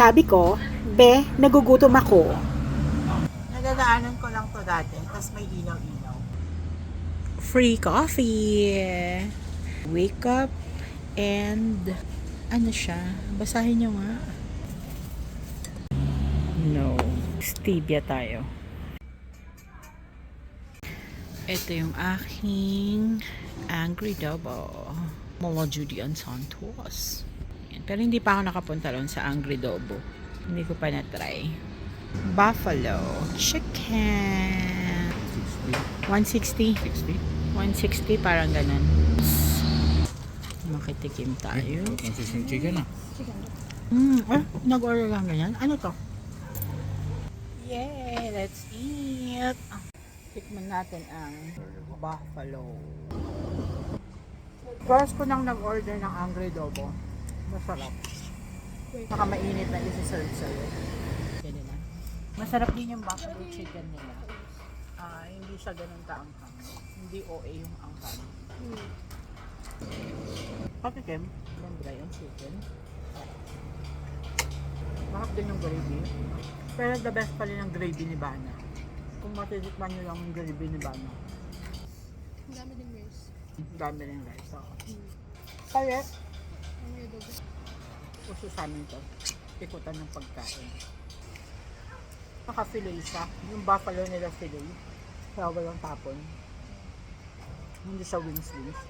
Sabi ko, be, nagugutom ako. Nadadaanan ko lang to dati, tapos may ilaw-ilaw. Free coffee. Wake up and ano siya? Basahin nyo nga. No. Stevia tayo. Ito yung aking Angry Dobo. Mala Julian Santos. Pero hindi pa ako nakapunta doon sa Angry Dobo. Hindi ko pa na-try. Buffalo Chicken. 160. 60? 160 parang ganun. Makitikim tayo. Consistent chicken ah. Mm, eh, nag-order lang ganyan. Ano to? Yay! Let's eat! Tikman natin ang buffalo. First ko nang nag-order ng Angry Dobo. Masarap. Saka mainit na isi-serve sa'yo. Pwede na. Masarap din yung buffalo chicken nila. Ah, hindi siya ganun kaanghang. Hindi OA yung anghang. Patikim. Siyempre yung chicken. Mahap din yung gravy. Pero the best pa rin ang gravy ni Bana. Kung matitikman nyo lang yung gravy ni Bana. Ang dami din rice. Ang dami rin rice. ako. Kaya, Ang may adobo. uso sa amin to. Ikutan ng pagkain. Naka-fillet siya. Yung buffalo nila fillet. Kaya walang tapon. Hindi siya wings-wings.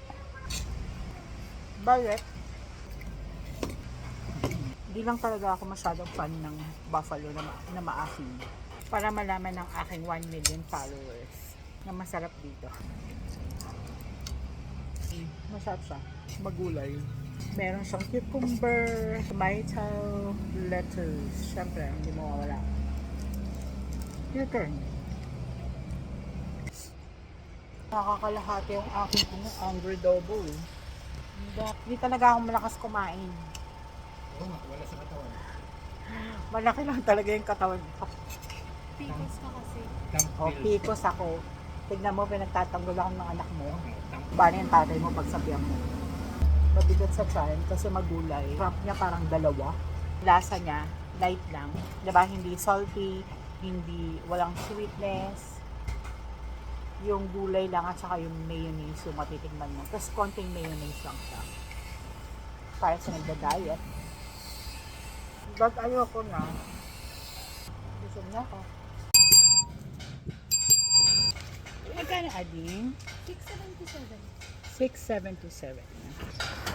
Bakit? Hindi lang talaga ako masyadong fan ng buffalo na, ma- na maasim. Para malaman ng aking 1 million followers na masarap dito. Mm, Masarap siya. Magulay. Meron siyang cucumber, tomato, lettuce. Siyempre, hindi mawawala. Your turn. Nakakalahati yung aking ano, angry dobo. eh. Hindi- Hindi talaga ako malakas kumain. Wala sa katawan. Malaki lang talaga yung katawan. Picos ka kasi. O, pikos ako. Tignan mo, pinagtatanggol ako ng anak mo. Paano yung tatay mo pag sabihan mo? Mabigat sa tiyan kasi magulay. Crop niya parang dalawa. Lasa niya, light lang. Diba? Hindi salty, hindi, walang sweetness. Yung gulay lang at saka yung mayonnaise yung matitigman mo. Tapos konting mayonnaise lang siya. Para sa nagda-diet. But ayoko na. Gusto na ako. Magkano ading? 677. 677